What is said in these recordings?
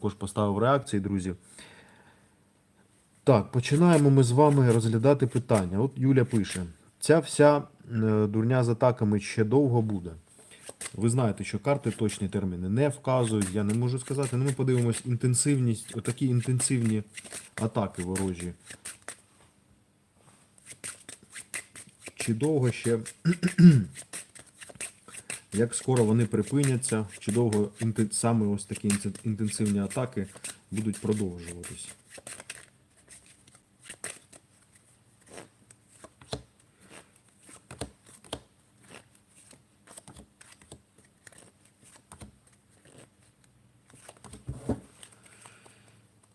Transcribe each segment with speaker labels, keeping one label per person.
Speaker 1: також поставив реакції, друзі. Так, починаємо ми з вами розглядати питання. От Юля пише: ця вся е, дурня з атаками ще довго буде. Ви знаєте, що карти точні терміни не вказують, я не можу сказати. Ну, ми подивимось інтенсивність, отакі інтенсивні атаки ворожі. Чи довго ще, як скоро вони припиняться, чи довго саме ось такі інтенсивні атаки будуть продовжуватись.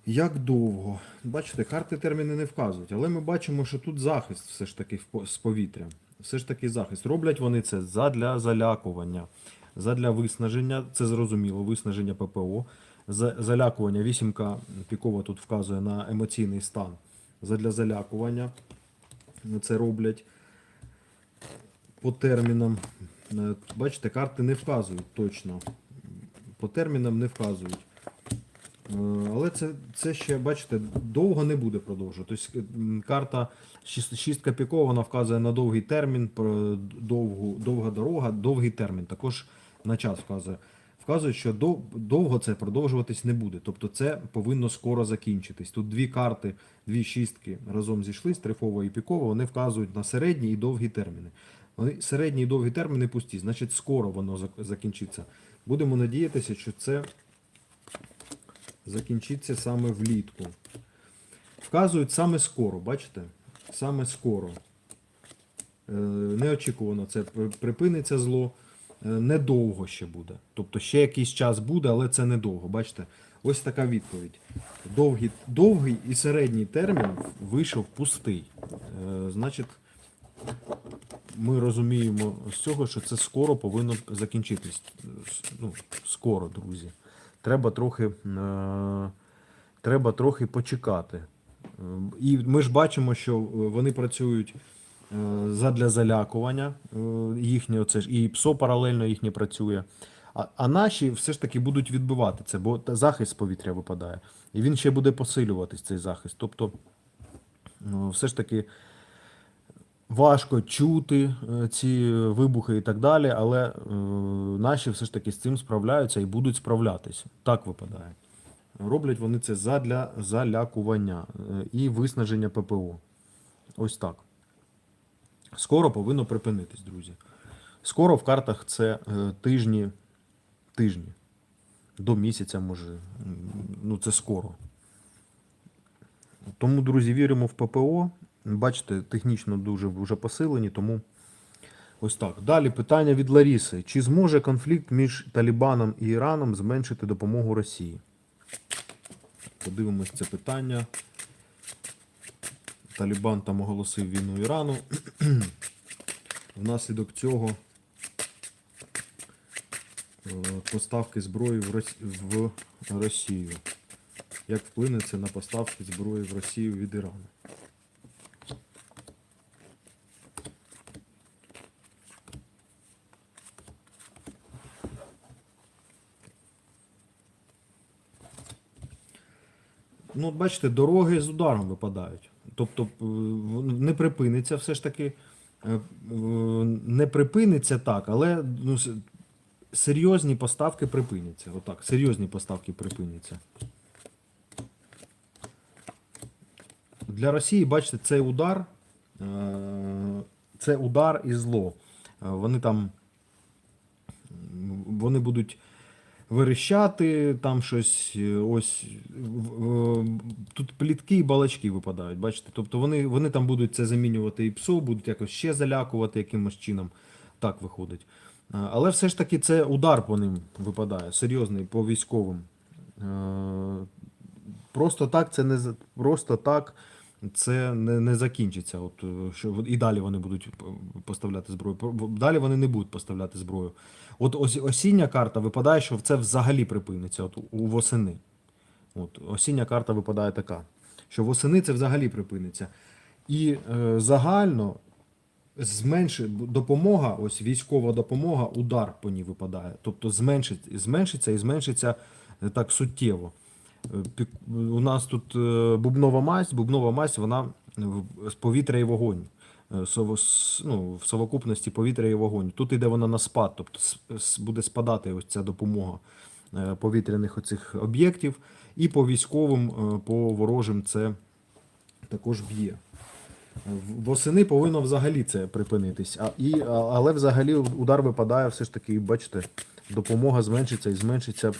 Speaker 1: Як довго? Бачите, карти терміни не вказують, але ми бачимо, що тут захист все ж таки з повітря. Все ж таки захист. Роблять вони це задля залякування, задля виснаження, це зрозуміло, виснаження ППО. Залякування, вісімка пікова тут вказує на емоційний стан. Задля залякування це роблять по термінам. Е, Бачите, карти не вказують точно. По термінам не вказують. Е, Але це, це ще, бачите, довго не буде продовжувати. Тобто карта шіст- шістка пікова, вона вказує на довгий термін, довгу, довга дорога, довгий термін. Також на час вказує. Вказує, що дов- довго це продовжуватись не буде. Тобто це повинно скоро закінчитись. Тут дві карти, дві шістки разом зійшлись, трифова і пікова, вони вказують на середні і довгі терміни. Вони середні і довгі терміни пусті, значить скоро воно закінчиться. Будемо надіятися, що це закінчиться саме влітку. Вказують саме скоро, бачите? Саме скоро. Е, Неочікувано це припиниться зло. Е, Недовго ще буде. Тобто ще якийсь час буде, але це недовго. Бачите? Ось така відповідь. Довгий, довгий і середній термін вийшов пустий. Е, Значить, ми розуміємо з цього, що це скоро повинно закінчитись. Ну, скоро, друзі. Треба трохи, е, треба трохи почекати. Е, І ми ж бачимо, що е, вони працюють задля залякування. Їхнє оце ж і ПСО паралельно їхнє працює. А, а наші все ж таки будуть відбивати це, бо захист з повітря випадає. І він ще буде посилюватись, цей захист. Тобто, ну, все ж таки важко чути е, ці вибухи і так далі, але е, наші все ж таки з цим справляються і будуть справлятися. Так випадає. Роблять вони це задля залякування е, і виснаження ППО. Ось так. Скоро повинно припинитись, друзі. Скоро в картах це тижні, тижні. До місяця, може. Ну, це скоро. Тому, друзі, віримо в ППО. Бачите, технічно дуже вже посилені, тому ось так. Далі питання від Ларіси. Чи зможе конфлікт між Талібаном і Іраном зменшити допомогу Росії? Подивимось це питання. Талібан там оголосив війну Ірану. Внаслідок цього е, поставки зброї в Росію. Як вплине це на поставки зброї в Росію від Ірану? Ну, бачите, дороги з ударом випадають. Тобто е, не припиниться все ж таки. е, Не припиниться так, але ну, серйозні поставки припиняться. Отак, серйозні поставки припиняться. Для Росії, бачите, цей удар, е, це удар і зло. Вони там вони будуть верещати, там щось е, ось тут плітки і балачки випадають, бачите? Тобто вони, вони там будуть це замінювати і ПСО, будуть якось ще залякувати якимось чином. Так виходить. Е, Але все ж таки це удар по ним випадає, серйозний по військовим. Е, Просто так це не просто так це не, не закінчиться. От е, що і далі вони будуть поставляти зброю. Далі вони не будуть поставляти зброю. От ось осіння карта випадає, що це взагалі припиниться. От у восени. От осіння карта випадає така, що восени це взагалі припиниться. І е, загально зменшить допомога, ось військова допомога, удар по ній випадає. Тобто зменшить, зменшиться і зменшиться е, так суттєво. У нас тут е, бубнова масть, бубнова масть, вона з повітря і вогонь. Е, ну, в совокупності повітря і вогонь. Тут іде вона на спад, тобто буде спадати ось ця допомога е, повітряних оцих об'єктів. І по військовим, по ворожим це також б'є. Восени повинно взагалі це припинитись. А, і, але взагалі удар випадає, все ж таки, бачите, допомога зменшиться і зменшиться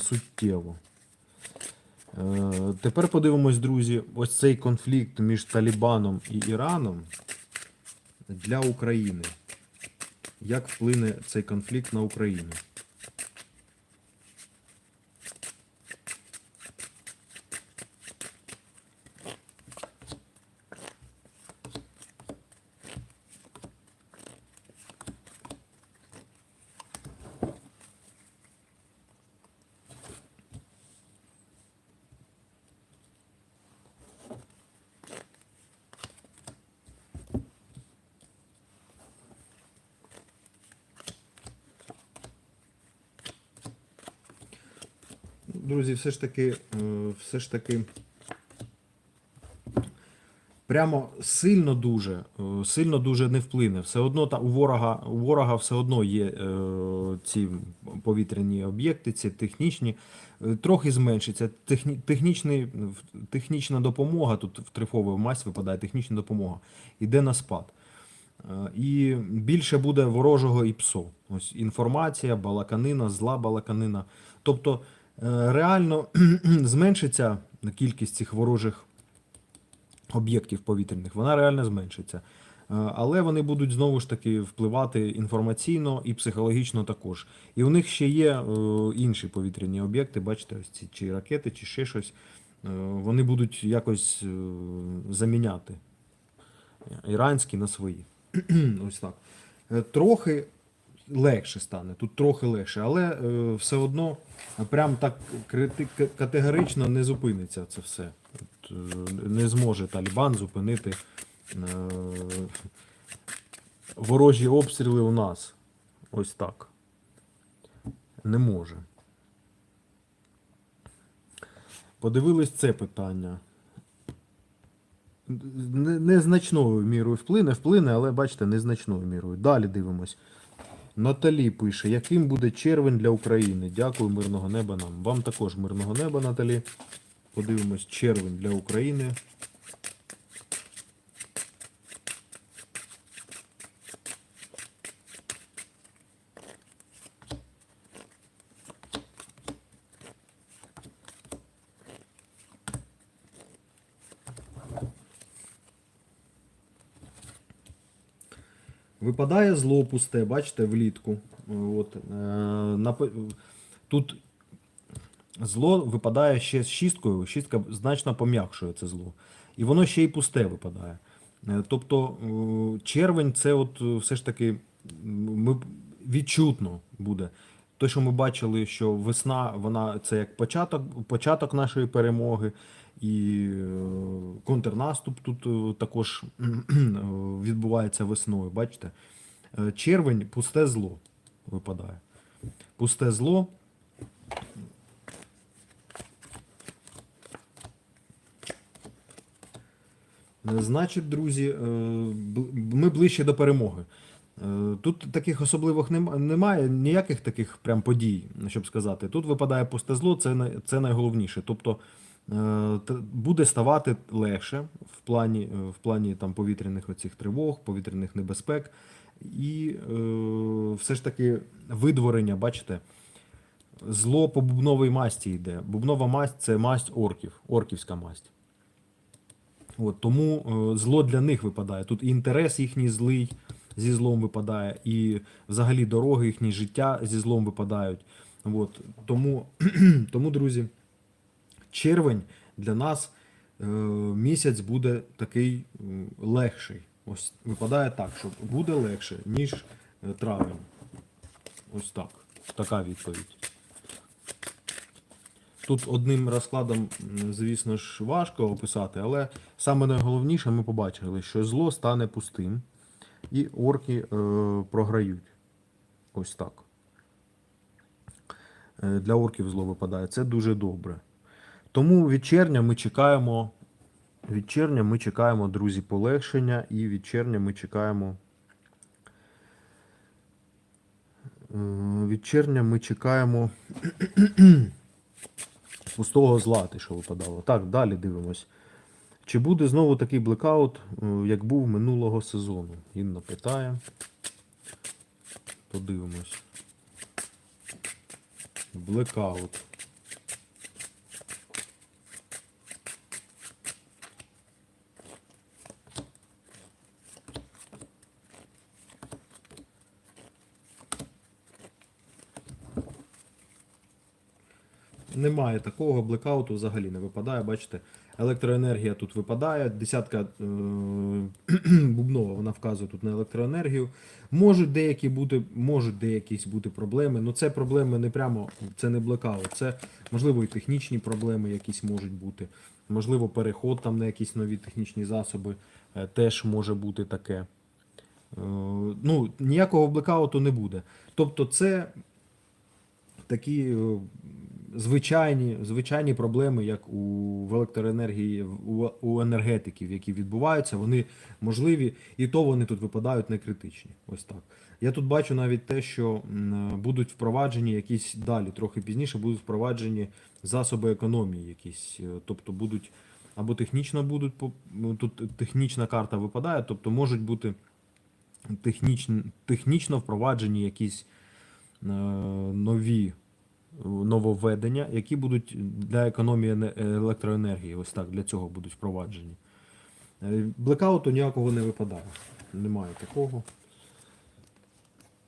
Speaker 1: суттєво. Е, Тепер подивимось, друзі, ось цей конфлікт між Талібаном і Іраном для України. Як вплине цей конфлікт на Україну? Друзі, все ж таки, е, все ж таки. Прямо сильно дуже, е, сильно дуже не вплине. Все одно та у ворога, у ворога все одно є е, ці повітряні об'єкти, ці технічні. Е, Трохи зменшиться. Техні, технічний, технічна допомога, тут в трифову масть випадає технічна допомога, іде на спад. І більше буде ворожого і ПСО. Ось інформація, балаканина, зла балаканина. Тобто реально зменшиться кількість цих ворожих об'єктів повітряних, вона реально зменшиться. Е, Але вони будуть знову ж таки впливати інформаційно і психологічно також. І у них ще є е, інші повітряні об'єкти, бачите, ось ці чи ракети, чи ще щось. Е, Вони будуть якось е, заміняти іранські на свої. Ось так. Е, Трохи легше стане, тут трохи легше, але е, все одно прям так категорично не зупиниться це все. Е, не зможе Талібан зупинити е, ворожі обстріли у нас. Ось так. Не може. Подивились це питання. Не- Незначною мірою вплине, вплине, але бачите, незначною мірою. Далі дивимось. Наталі пише, яким буде червень для України. Дякую, мирного неба нам. Вам також мирного неба, Наталі. Подивимось, червень для України. Випадає зло пусте, бачите, влітку. От, е, тут зло випадає ще з шісткою, шістка значно пом'якшує це зло. І воно ще й пусте випадає. Е, Тобто е, червень це от все ж таки ми, відчутно буде. Те, що ми бачили, що весна, вона це як початок, початок нашої перемоги, і е, контрнаступ тут е, також е, відбувається весною. Бачите? Червень пусте зло випадає. Пусте зло. Значить, друзі, ми ближче до перемоги. Тут таких особливих нем- немає, ніяких таких прям подій, щоб сказати. Тут випадає пусте зло, це, це найголовніше. Тобто буде ставати легше в плані, е, в плані там, повітряних оцих тривог, повітряних небезпек. І е, все ж таки видворення, бачите, зло по бубновій масті йде. Бубнова масть це масть орків, орківська масть. От, тому е, зло для них випадає. Тут інтерес їхній злий зі злом випадає, і взагалі дороги їхні життя зі злом випадають. От, тому, тому, друзі, червень для нас е, місяць буде такий легший. Ось випадає так, що буде легше, ніж е, травень. Ось так. Така відповідь. Тут одним розкладом, звісно ж, важко описати, але саме найголовніше ми побачили, що зло стане пустим, і орки е, програють. Ось так. Е, Для орків зло випадає. Це дуже добре. Тому від червня ми чекаємо. Від червня ми чекаємо, друзі, полегшення, і від червня ми чекаємо. е, Від червня ми чекаємо пустого зла, те, що випадало. Так, далі дивимось. Чи буде знову такий блекаут, е, як був минулого сезону? Інна питає. Подивимось. Блекаут. Немає такого, блекауту взагалі не випадає. Бачите, електроенергія тут випадає. Десятка е- бубнова вона вказує тут на електроенергію. Можуть деякі бути, можуть деякісь бути проблеми. Ну це проблеми не прямо, це не блекаут. Це можливо і технічні проблеми якісь можуть бути. Можливо, переход там на якісь нові технічні засоби е, теж може бути таке. Е, ну, ніякого блекауту не буде. Тобто, це такі е, звичайні, звичайні проблеми, як у в електроенергії, у, у енергетиків, які відбуваються, вони можливі, і то вони тут випадають не критичні. Ось так. Я тут бачу навіть те, що будуть впроваджені якісь далі, трохи пізніше будуть впроваджені засоби економії, якісь, е, тобто будуть або технічно будуть ну, тут технічна карта випадає, тобто можуть бути технічно, технічно впроваджені якісь е, нові нововведення, які будуть для економії електроенергії. Ось так для цього будуть впроваджені. Е, Блекауту ніякого не випадає. Немає такого.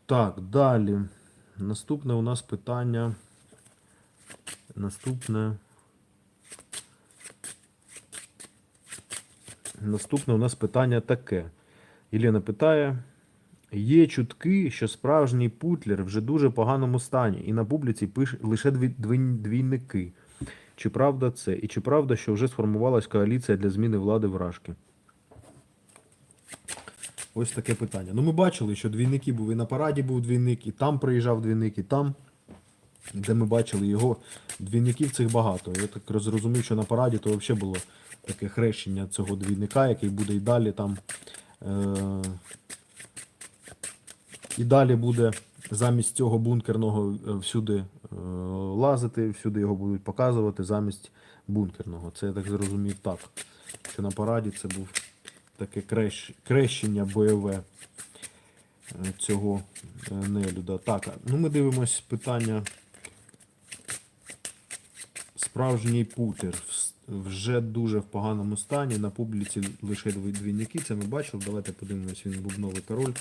Speaker 1: Так, далі. Наступне у нас питання. Наступне. Наступне у нас питання таке. Єлена питає: є чутки, що справжній путлер вже дуже поганому стані, і на публіці пише лише дві, дві- двійники. Чи правда це? І чи правда, що вже сформувалась коаліція для зміни влади в Рашки? Ось таке питання. Ну, ми бачили, що двійники були. І на параді був двійник, і там приїжджав двійник, і там, де ми бачили його, двійників цих багато. Я так зрозумів, що на параді то взагалі було таке хрещення цього двійника, який буде і далі там. Е- і далі буде замість цього бункерного е, всюди е, лазити, всюди його будуть показувати замість бункерного. Це я так зрозумів так. Що на параді це був таке крещ, крещення бойове е, цього нелюда. Так, ну ми дивимось питання. Справжній путер вже дуже в поганому стані. На публіці лише дві- двійники. Це ми бачили. Давайте подивимось, він бубновий король.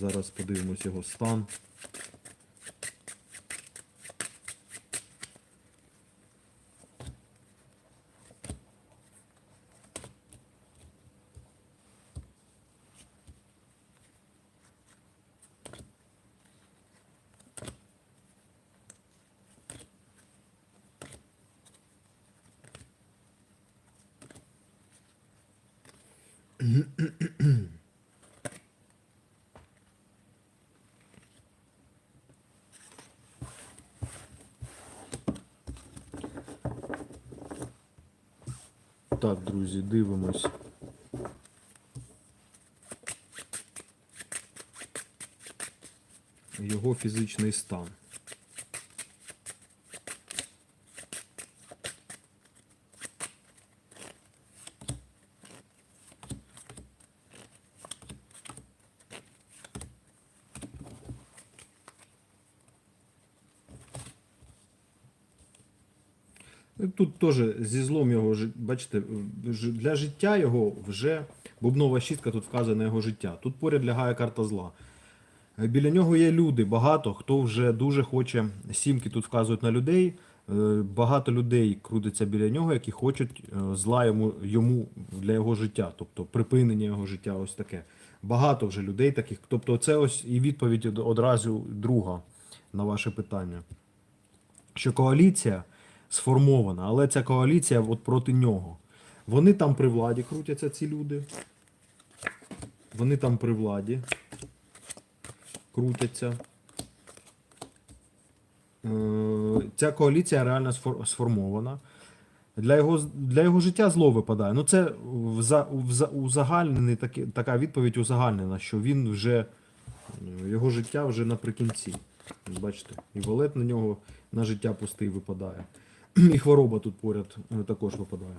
Speaker 1: Зараз подивимось його стан. Так, друзі, дивимось. Його фізичний стан. Тут теж зі злом його, бачите, для життя його вже бубнова шістка тут вказує на його життя. Тут поряд лягає карта зла. Біля нього є люди, багато хто вже дуже хоче. Сімки тут вказують на людей. Е, Багато людей крутиться біля нього, які хочуть е, зла йому, йому для його життя, тобто припинення його життя, ось таке. Багато вже людей таких. Тобто, це ось і відповідь одразу друга на ваше питання що коаліція сформована, але ця коаліція от проти нього. Вони там при владі крутяться, ці люди. Вони там при владі крутяться. Е, Ця коаліція реально сформована. Для його, для його життя зло випадає. Ну, це узагальнений такі, така відповідь узагальнена, що він вже його життя вже наприкінці. Бачите, і валет на нього на життя пустий випадає. І хвороба тут поряд е, також випадає.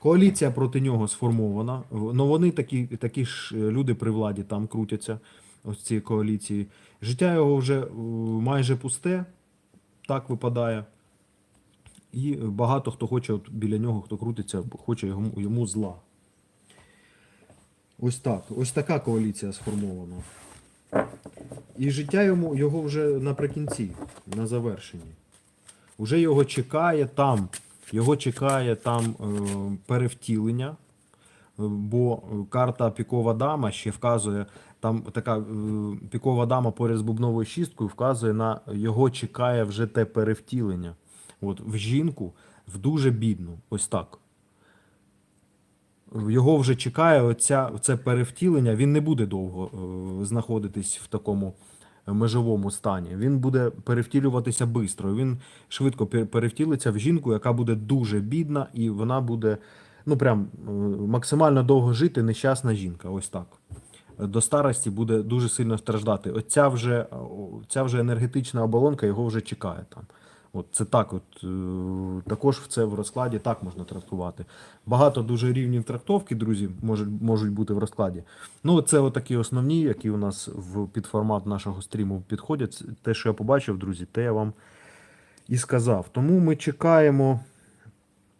Speaker 1: Коаліція проти нього сформована. Ну вони такі, такі ж е, люди при владі там крутяться, ось ці коаліції. Життя його вже е, майже пусте, так випадає. І багато хто хоче от біля нього, хто крутиться, хоче йому, йому зла. Ось так. Ось така коаліція сформована. І життя йому, його вже наприкінці, на завершенні. Уже його чекає там, його чекає там е, перевтілення, е, бо карта пікова дама ще вказує, там така е, пікова дама поряд з бубновою шісткою вказує на його чекає вже те перевтілення. От в жінку, в дуже бідну, ось так. Його вже чекає оця, це перевтілення. Він не буде довго знаходитись в такому межовому стані. Він буде перевтілюватися швидко. Він швидко пе- перевтілиться в жінку, яка буде дуже бідна, і вона буде ну прям е, максимально довго жити. Нещасна жінка. Ось так. До старості буде дуже сильно страждати. Оця вже, ця вже енергетична оболонка його вже чекає там. От це так, от е, також в це в розкладі так можна трактувати. Багато дуже рівнів трактовки, друзі, можуть, можуть бути в розкладі. Ну, це отакі основні, які у нас в під формат нашого стріму підходять. Те, що я побачив, друзі, те я вам і сказав. Тому ми чекаємо